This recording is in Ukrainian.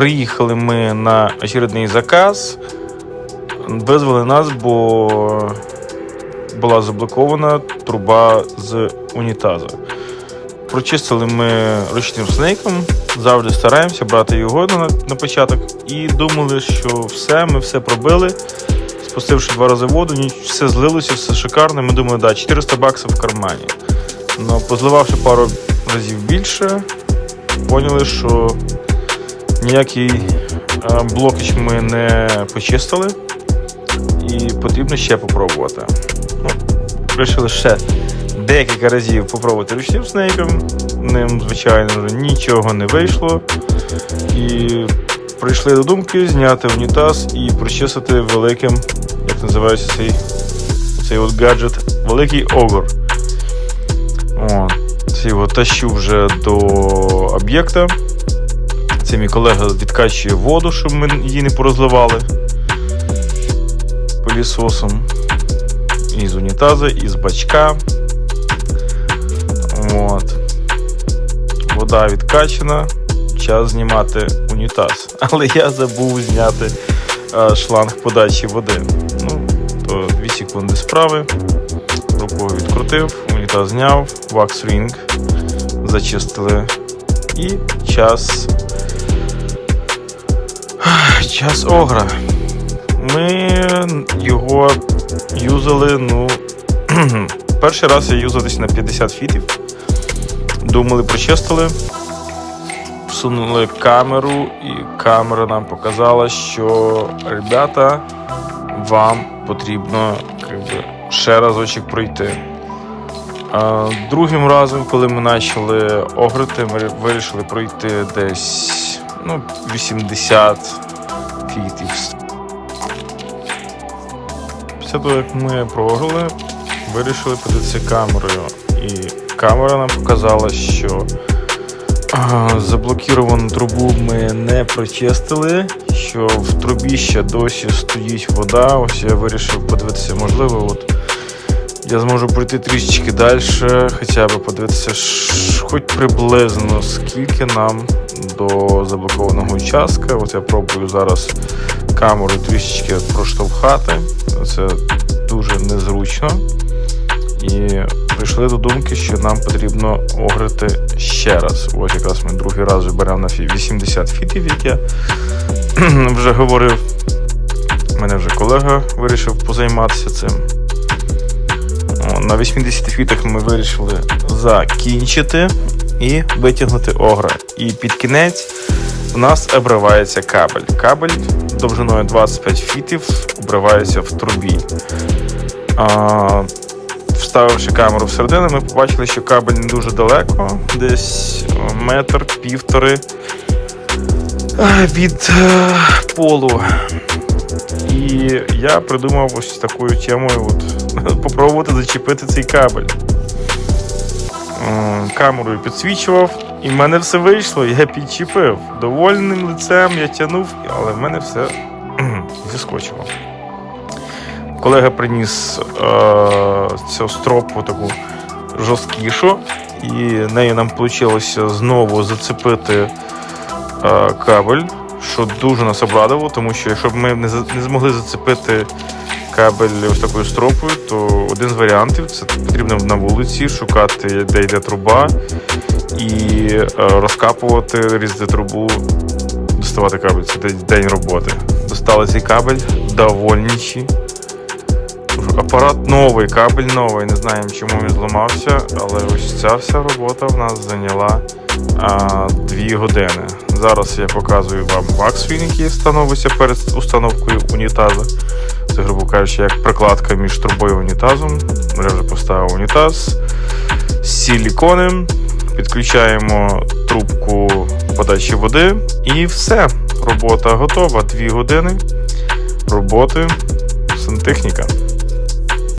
приїхали ми на очередний заказ. Визвали нас, бо була заблокована труба з унітаза. Прочистили ми ручним снейком, завжди стараємося брати його на, на початок. І думали, що все, ми все пробили. Спустивши два рази воду, все злилося, все шикарно. Ми думали, да, 400 баксів в кармані. Но позливавши пару разів більше, поняли, що ніякий е, блокич ми не почистили. І потрібно ще попробувати. Ну, вирішили ще декілька разів попробувати ручним снейком. Ним, звичайно, нічого не вийшло. І прийшли до думки зняти унітаз і прочистити великим, як називається цей, цей от гаджет, великий огор. О, його тащу вже до об'єкта. Це мій колега відкачує воду, щоб ми її не порозливали пилісосом. Із унітаза, із бачка. От. Вода відкачана. Час знімати унітаз. Але я забув зняти е, шланг подачі води. Ну, то 2 секунди справи. Рукою відкрутив, унітаз зняв, вакс рінг, зачистили. І час. Час огра. Ми його юзали, ну. Перший раз я юзав десь на 50 фітів. Думали, прочистили. Всунули камеру, і камера нам показала, що ребята, вам потрібно би, ще разочок пройти. Другим разом, коли ми почали огрити, ми вирішили пройти десь ну, 80 фітів. Після того, як ми програли, вирішили подивитися камерою. І камера нам показала, що а, заблокіровану трубу ми не прочистили, що в трубі ще досі стоїть вода. Ось я вирішив подивитися, можливо, от я зможу пройти трішечки далі, хоча б подивитися, хоч приблизно скільки нам до заблокованого участка. От я пробую зараз камеру трішечки проштовхати. Це дуже незручно. І прийшли до думки, що нам потрібно огрити ще раз. Ось якраз ми другий раз вже беремо на 80 фітів, як я вже говорив. Мене вже колега вирішив позайматися цим. На 80 фітах ми вирішили закінчити і витягнути огра. І під кінець у нас обривається кабель. Кабель довжиною 25 фітів обривається в трубі. А, вставивши камеру всередину, ми побачили, що кабель не дуже далеко, десь е, метр, півтори е, від е, полу. І я придумав ось такою темою от, попробувати зачепити цей кабель. Камерою підсвічував, і в мене все вийшло, я підчепив. Довольним лицем я тягнув, але в мене все кхм, зіскочило. Колега приніс е, цю стропу таку жорсткішу, і нею нам вийшло знову зацепити е, кабель, що дуже нас обрадило, тому що якщо б ми не, не змогли зацепити кабель ось такою стропою, то один з варіантів це потрібно на вулиці шукати, де йде труба, і е, розкапувати, різати трубу, доставати кабель. Це день роботи. Достали цей кабель, довольніші. Апарат новий, кабель новий. Не знаємо, чому він зламався, але ось ця вся робота в нас зайняла а, 2 години. Зараз я показую вам ваксвін, який становиться перед установкою унітазу. Це, грубо кажучи, як прикладка між трубою і унітазом. Я вже поставив унітаз з силіконем. Підключаємо трубку подачі води і все. Робота готова. 2 години роботи. Сантехніка.